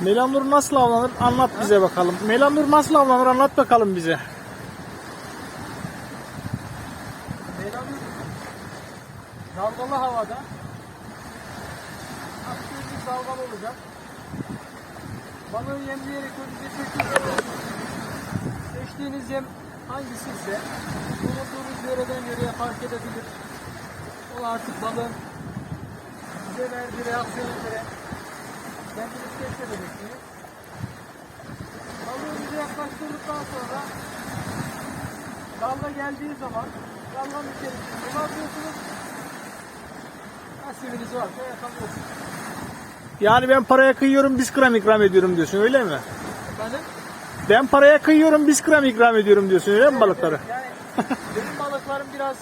Melanur nasıl avlanır? Anlat bize bakalım. Melanur nasıl avlanır? Anlat bakalım bize. Melanur dalgalı havada aktivimiz dalgalı olacak. Balığı yemleyerek çekiyoruz. Seçtiğiniz yem hangisi ise bulunduğunuz yöreden yöreye fark edebilir. O artık balığın size verdiği reaksiyona göre kendiniz keşfedeceksiniz. Balığı bize yaklaştırdıktan sonra dalga geldiği zaman dalganın içerisinde bakıyorsunuz. Nasibiniz varsa yakalıyorsunuz. Yani ben paraya kıyıyorum, biz gram ikram ediyorum diyorsun öyle mi? Efendim? Ben paraya kıyıyorum, biz gram ikram ediyorum diyorsun öyle mi balıkları? Yani benim balıklarım biraz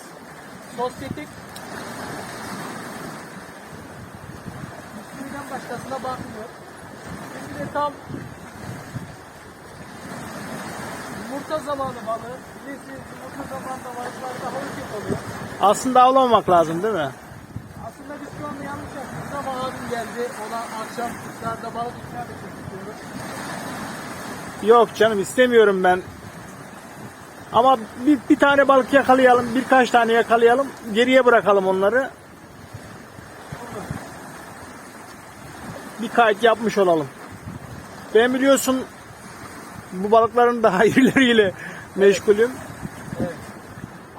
sosyetik. Başkasına bakmıyor. Şimdi de tam yumurta zamanı balığı. Bilirsiniz yumurta zamanında balıklar daha ufak oluyor. Aslında avlamamak lazım değil mi? Aslında biz şu anda yanlış yapıyoruz ama abim geldi. Ona akşam kuşlarda balık ikram etmek istiyoruz. Yok canım istemiyorum ben. Ama bir, bir tane balık yakalayalım, birkaç tane yakalayalım, geriye bırakalım onları. Bir kayıt yapmış olalım. Ben biliyorsun bu balıkların daha irileriyle meşgulüm. Evet.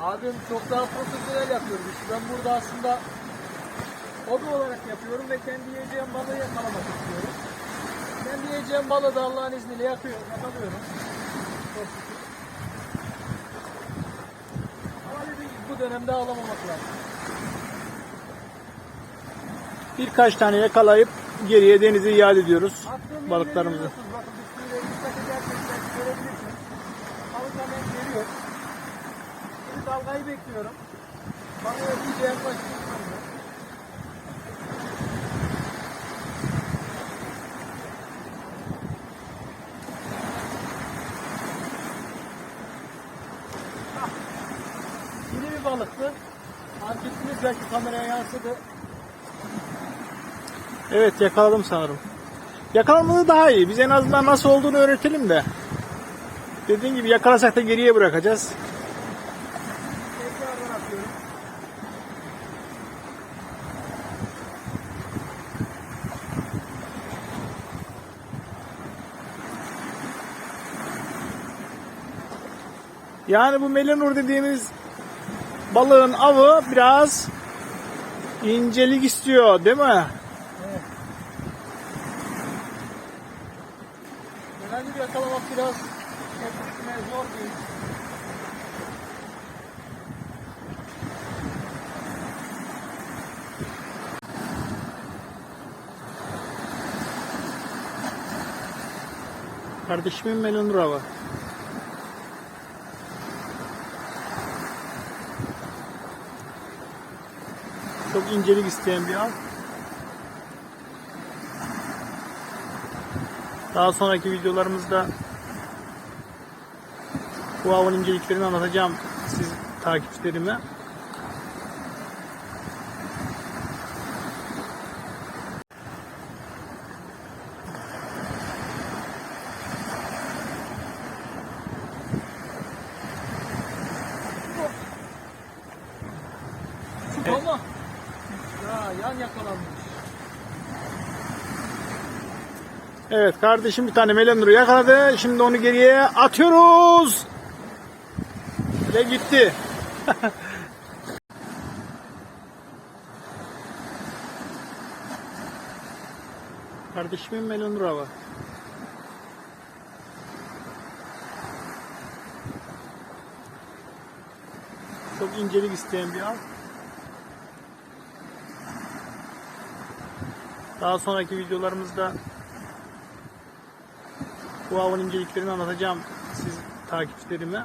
Abim çok daha profesyonel yapıyor işi. Ben burada aslında hobi olarak yapıyorum ve kendi yiyeceğim balığı yakalamak istiyorum. Kendi yiyeceğim balığı da Allah'ın izniyle yakıyor, yakalıyorum. Çok şükür. Ama dediğim gibi bu dönemde ağlamamak lazım. Birkaç tane yakalayıp geriye denize iade ediyoruz balıklarımızı. Bakın üstüne dikkat ederseniz görebilirsiniz. Balık hemen geliyor. Dalgayı bekliyorum. Balığı iyice yaklaştırdım. Yeni bir balıktı. Anketiniz belki kameraya yansıdı. Evet yakaladım sanırım. Yakalamadı daha iyi. Biz en azından nasıl olduğunu öğretelim de. Dediğim gibi yakalasak da geriye bırakacağız. Yani bu melanur dediğimiz balığın avı biraz incelik istiyor değil mi? Evet. Herhangi bir yakalamak biraz teknikine zor iş. Kardeşimin melanur avı. Çok incelik isteyen bir av. Daha sonraki videolarımızda bu avın inceliklerini anlatacağım siz takipçilerime. Ama ya yan yakalanmış. Evet kardeşim bir tane melanuru yakaladı. Şimdi onu geriye atıyoruz. Ve gitti. Kardeşimin melanuru avı. Çok incelik isteyen bir av. Daha sonraki videolarımızda bu avın inceliklerini anlatacağım siz takipçilerime.